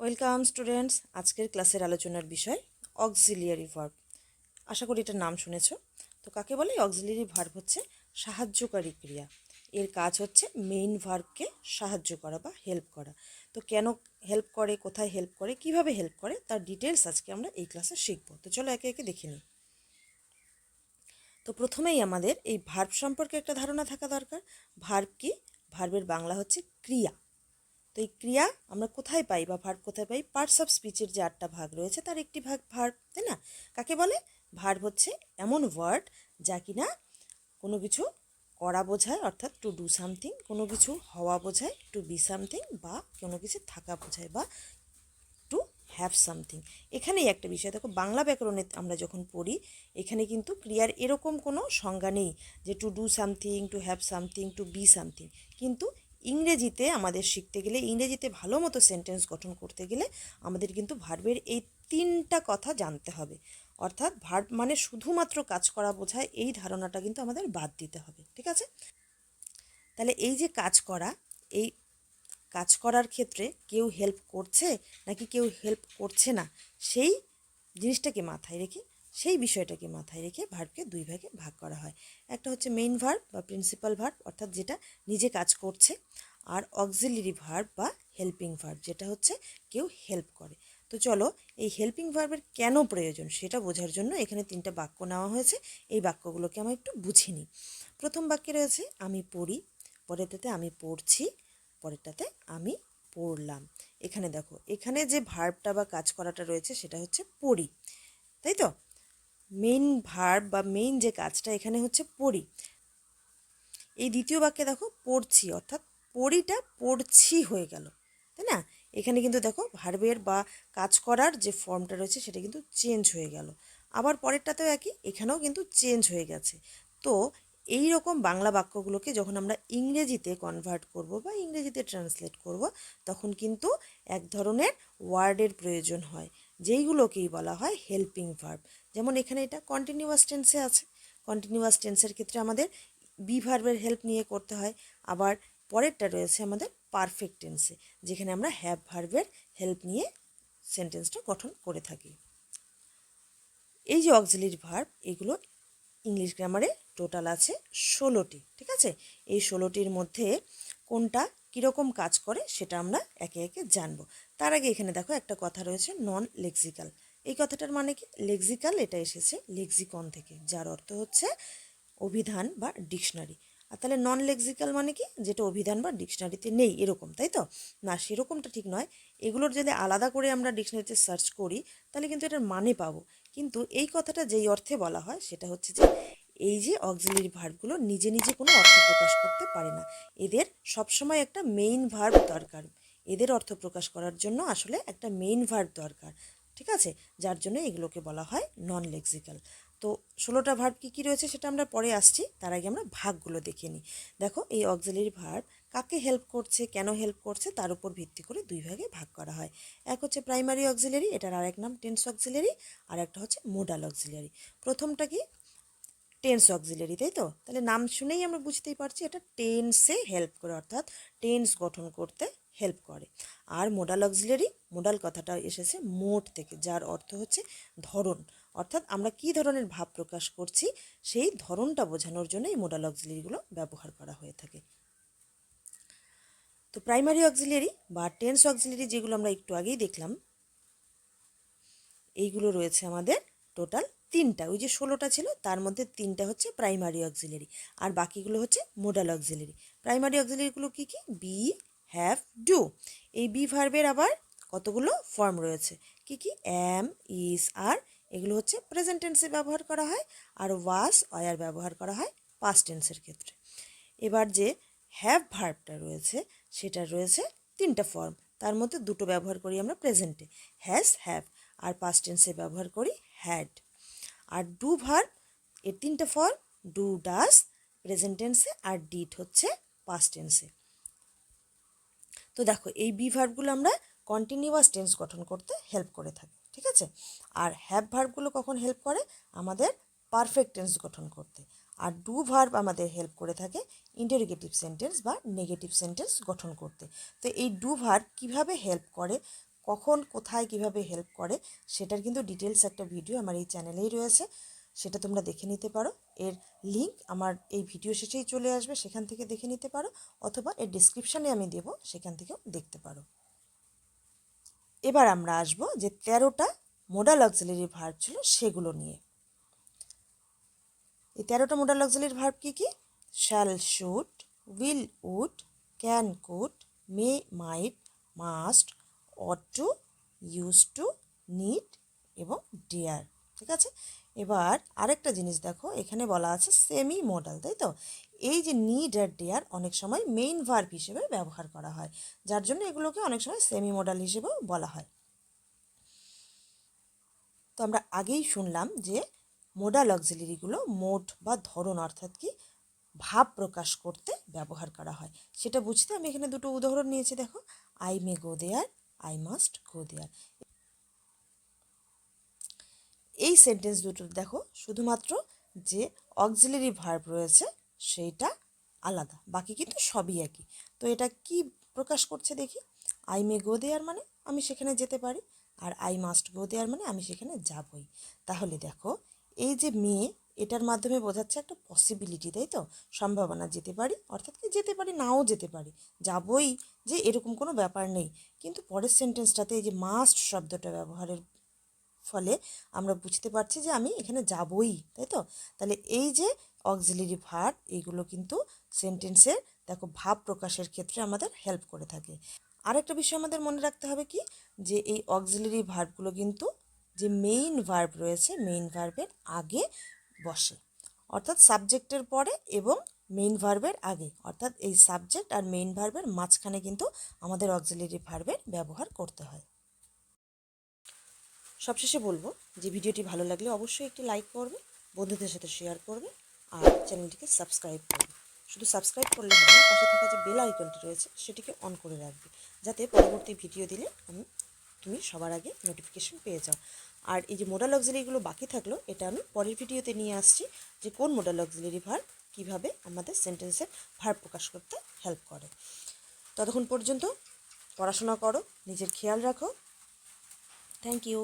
Welcome students আজকের ক্লাসের আলোচনার বিষয় অক্সিলিয়ারি ভার্ব আশা করি এটার নাম শুনেছ। তো কাকে বলে? অক্সিলিয়ারি ভার্ব হচ্ছে সাহায্যকারী ক্রিয়া। এর কাজ হচ্ছে মেইন ভার্বকে সাহায্য করা বা হেল্প করা। তো কেন হেল্প করে, কোথায় হেল্প করে, কীভাবে হেল্প করে, তার ডিটেলস আজকে আমরা এই ক্লাসে শিখব। তো চলো একে একে দেখে নিই। তো প্রথমেই আমাদের এই ভার্ব সম্পর্কে একটা ধারণা থাকা দরকার। ভার্ব কি? ভার্বের বাংলা হচ্ছে ক্রিয়া। তো এই ক্রিয়া আমরা কোথায় পাই বা ভার্ব কোথায় পাই? পার্টস অফ স্পিচের যে আটটা ভাগ রয়েছে তার একটি ভাগ ভার্ব তাই না? কাকে বলে? ভার্ব হচ্ছে এমন ওয়ার্ড যা কিনা কোনো কিছু করা বোঝায়, অর্থাৎ টু ডু সামথিং কোনো কিছু হওয়া বোঝায় টু বি সামথিং বা কোনো কিছু থাকা বোঝায় বা টু হ্যাভ সামথিং এখানেই একটা বিষয়। দেখো, বাংলা ব্যাকরণে আমরা যখন পড়ি, এখানে কিন্তু ক্রিয়ার এরকম কোনো সংজ্ঞা নেই যে to do something to have something to be something কিন্তু ইংরেজিতে আমাদের শিখতে গেলে, ইংরেজিতে ভালো মতো সেন্টেন্স গঠন করতে গেলে আমাদের কিন্তু ভার্বের এই তিনটা কথা জানতে হবে। অর্থাৎ ভার্ব মানে শুধুমাত্র কাজ করা বোঝায়, এই ধারণাটা কিন্তু আমাদের বাদ দিতে হবে, ঠিক আছে? তাহলে এই যে কাজ করা, এই কাজ করার ক্ষেত্রে কেউ হেল্প করছে নাকি কেউ হেল্প করছে না, সেই জিনিসটাকে মাথায় রেখে সেই বিষয়টাকে মাথায় রেখে ভার্বকে দুই ভাগে ভাগ করা হয়। একটা হচ্ছে মেইন ভার্ব বা প্রিন্সিপাল ভার্ব অর্থাৎ যেটা নিজে কাজ করছে, আর অক্সিলিয়ারি ভার্ব বা হেল্পিং ভার্ব যেটা হচ্ছে কেউ হেল্প করে। তো চলো, এই হেল্পিং ভার্বের কেন প্রয়োজন সেটা বোঝার জন্য এখানে তিনটা বাক্য নেওয়া হয়েছে। এই বাক্যগুলোকে আমরা একটু বুঝে নিই। প্রথম বাক্যে রয়েছে, আমি পড়ি, পরেরটাতে আমি পড়ছি, পরেরটাতে আমি পড়লাম। এখানে দেখো, এখানে যে ভার্বটা বা কাজ করাটা রয়েছে সেটা হচ্ছে পড়ি, তাই তো? মেইন ভার্ব বা মেইন যে কাজটা এখানে হচ্ছে পড়ি। এই দ্বিতীয় বাক্যে দেখো পড়ছি, অর্থাৎ পড়িটা পড়ছি হয়ে গেল, তাই না? এখানে কিন্তু দেখো ভার্বের বা কাজ করার যে ফর্মটা রয়েছে সেটা কিন্তু চেঞ্জ হয়ে গেল। আবার পরেরটাতেও একই, এখানেও কিন্তু চেঞ্জ হয়ে গেছে। তো এই রকম বাংলা বাক্যগুলোকে যখন আমরা ইংরেজিতে কনভার্ট করব বা ইংরেজিতে ট্রান্সলেট করব, তখন কিন্তু এক ধরনের ওয়ার্ডের প্রয়োজন হয়। যেইগুলোকেই বলা হয় হেল্পিং ভার্ব যেমন এখানে এটা কন্টিনিউয়াস টেন্সে আছে। কন্টিনিউয়াস টেন্সের ক্ষেত্রে আমাদের বি ভার্বের হেল্প নিয়ে করতে হয়। আবার পরেরটা রয়েছে আমাদের পারফেক্ট টেন্সে যেখানে আমরা হ্যাভ ভার্বের হেল্প নিয়ে সেন্টেন্সটা গঠন করে থাকি। এই যে অক্সিলিয়ারি ভার্ব এগুলো ইংলিশ গ্রামারে টোটাল আছে ষোলোটি, ঠিক আছে? এই ষোলোটির মধ্যে কোনটা কীরকম কাজ করে সেটা আমরা একে একে জানব। তার আগে এখানে দেখো একটা কথা রয়েছে নন লেক্সিক্যাল এই কথাটার মানে কি? লেক্সিক্যাল এটা এসেছে লেক্সিকন থেকে, যার অর্থ হচ্ছে অভিধান বা ডিকশনারি আর তাহলে নন লেক্সিক্যাল মানে কি? যেটা অভিধান বা ডিকশনারিতে নেই, এরকম, তাই তো? না, সেরকমটা ঠিক নয়। এগুলোর যদি আলাদা করে আমরা ডিকশনারিতে সার্চ করি, তাহলে কিন্তু এটার মানে পাবো। কিন্তু এই কথাটা যেই অর্থে বলা হয়, সেটা হচ্ছে যে এই যে অক্সিলারি ভার্বগুলো নিজে নিজে কোনো অর্থ প্রকাশ করতে পারে না। এদের সবসময় একটা মেইন ভার্ব দরকার। এদের অর্থ প্রকাশ করার জন্য আসলে একটা মেইন ভার্ব দরকার, ঠিক আছে? যার জন্য এগুলোকে বলা হয় নন লেক্সিক্যাল তো ষোলোটা ভার্ব কী কী রয়েছে সেটা আমরা পরে আসছি, তার আগে আমরা ভাগগুলো দেখে নিই। দেখো, এই অক্সিলারি ভার্ব কাকে হেল্প করছে, কেন হেল্প করছে, তার উপর ভিত্তি করে দুই ভাগে ভাগ করা হয়। এক হচ্ছে প্রাইমারি অক্সিলারি এটার আরেক নাম টেন্স অক্সিলারি আর একটা হচ্ছে মোডাল অক্সিলারি প্রথমটা কি? টেন্স অক্সিলারি তাই তো? তাহলে নাম শুনেই আমরা বুঝতেই পারছি এটা টেন্সে হেল্প করে, অর্থাৎ টেন্স গঠন করতে হেল্প করে। আর মোডাল অক্সিলারি মোডাল কথাটা এসেছে মোট থেকে, যার অর্থ হচ্ছে ধরন। অর্থাৎ আমরা কী ধরনের ভাব প্রকাশ করছি, সেই ধরনটা বোঝানোর জন্য এই মোডাল অক্সিলারিগুলো ব্যবহার করা হয়ে থাকে। তো প্রাইমারি অক্সিলারি বা টেন্স অক্সিলারি যেগুলো আমরা একটু আগেই দেখলাম, এইগুলো রয়েছে আমাদের টোটাল তিনটা। ওই যে ষোলোটা ছিল, তার মধ্যে তিনটা হচ্ছে প্রাইমারি অক্সিলারি আর বাকিগুলো হচ্ছে মোডাল অক্সিলারি প্রাইমারি অক্সিলারিগুলো কী কী? বি হ্যাভ ডু এই বি ভার্বের আবার কতগুলো ফর্ম রয়েছে? কি কি? অ্যাম ইজ আর এগুলো হচ্ছে প্রেজেন্ট টেন্সে ব্যবহার করা হয় আর ওয়াস অয়ার ব্যবহার করা হয় পাস্ট টেন্সের ক্ষেত্রে। এবার যে হ্যাভ ভার্বটা রয়েছে সেটা রয়েছে তিনটা ফর্ম তার মধ্যে দুটো ব্যবহার করি আমরা প্রেজেন্টে হ্যাজ হ্যাভ আর পাস্ট টেন্সে ব্যবহার করি হ্যাড আর ডু ভার্ব এর তিনটা ফর্ম ডু ডাস প্রেজেন্ট টেন্সে আর ডিট হচ্ছে পাস্ট টেন্সে তো দেখো, এই বি ভার্বগুলো আমরা কন্টিনিউয়াস টেন্স গঠন করতে হেল্প করে থাকি, ঠিক আছে? আর হ্যাভ ভার্বগুলো কখন হেল্প করে? আমাদের পারফেক্ট টেন্স গঠন করতে। আর ডু ভার্ব আমাদের হেল্প করে থাকে ইন্টারোগেটিভ সেন্টেন্স বা নেগেটিভ সেন্টেন্স গঠন করতে। তো এই ডু ভার্ব কীভাবে হেল্প করে? কখন, কোথায় কীভাবে হেল্প করে? সেটার কিন্তু ডিটেলস একটা ভিডিও আমার এই চ্যানেলেই রয়েছে। সেটা তোমরা দেখে নিতে পারো। এর লিংক আমার এই ভিডিও শেষেই চলে আসবে, সেখান থেকে দেখে নিতে পারো, অথবা এর ডিসক্রিপশানে আমি দেবো, সেখান থেকেও দেখতে পারো। এবার আমরা আসব যে তেরোটা মোডাল অক্সিলারি ভার্ব ছিল সেগুলো নিয়ে। এই তেরোটা মোডাল অক্সিলারি ভার্ব কী কী? Shall should will would can could may might must ought to use to need এবং ডিয়ার ঠিক আছে? এবার আরেকটা জিনিস দেখো, এখানে বলা আছে সেমি মডাল তাই তো? এই যে নিড আর ডেয়ার অনেক সময় মেইন ভার্ব হিসেবে ব্যবহার করা হয়, যার জন্য এগুলোকে অনেক সময় সেমি মডাল হিসেবেও বলা হয়। তো আমরা আগেই শুনলাম যে মোডাল অক্সিলারিগুলো মোড বা ধরন অর্থাৎ কি, ভাব প্রকাশ করতে ব্যবহার করা হয়। সেটা বুঝতে আমি এখানে দুটো উদাহরণ নিয়েছি, দেখো। I may go there I must go there এই সেন্টেন্স দুটো, দেখো, শুধুমাত্র যে অক্সিলারি ভার্ব রয়েছে, সেইটা আলাদা। বাকি কিন্তু সবই একই। তো এটা কি প্রকাশ করছে দেখি? আই মে গো দেয়ার মানে আমি সেখানে যেতে পারি, আর আই মাস্ট গো দেয়ার মানে আমি সেখানে যাবই। তাহলে দেখো, এই যে মেয়ে এটার মাধ্যমে বোঝাচ্ছে একটা পসিবিলিটি তাই তো? সম্ভাবনা, যেতে পারি, অর্থাৎ কি যেতে পারি, নাও যেতে পারি। যাবই, যে এরকম কোনো ব্যাপার নেই। কিন্তু পরের সেন্টেন্সটাতে এই যে মাস্ট শব্দটা ব্যবহারের ফলে আমরা বুঝতে পারছি যে আমি এখানে যাবই, তাই তো? তাহলে এই যে অক্সিলারি ভার্ব এগুলো কিন্তু সেন্টেন্সের দেখো, ভাব প্রকাশের ক্ষেত্রে আমাদের হেল্প করে থাকে। আরেকটা বিষয় আমাদের মনে রাখতে হবে কি? যে এই অক্সিলারি ভার্বগুলো কিন্তু যে মেইন ভার্ব রয়েছে মেইন ভার্বের আগে বসে। অর্থাৎ সাবজেক্টের পরে এবং মেইন ভার্বের আগে। অর্থাৎ এই সাবজেক্ট আর মেইন ভার্বের মাঝখানে কিন্তু আমাদের অক্সিলারি ভার্বের ব্যবহার করতে হয়। সবশেষে বলব যে ভিডিওটি ভালো লাগলে অবশ্যই একটি লাইক করবে, বন্ধুদের সাথে শেয়ার করবে আর চ্যানেলটিকে সাবস্ক্রাইব করবে। শুধু সাবস্ক্রাইব করলে হবে না, পাশে থাকা যে বেল আইকনটি রয়েছে, সেটিকে অন করে রাখবে। যাতে পরবর্তী ভিডিও দিলে আমি, তুমি সবার আগে নোটিফিকেশন পেয়ে যাও। আর এই যে মোডাল অক্সিলারিগুলো বাকি থাকল, এটা আমি পরের ভিডিওতে নিয়ে আসছি যে কোন মোডাল অক্সিলারি ভার্ব কীভাবে আমাদের সেন্টেন্সের ভার্ব প্রকাশ করতে হেল্প করে। ততক্ষণ পর্যন্ত পড়াশোনা করো, নিজের খেয়াল রাখো। Thank you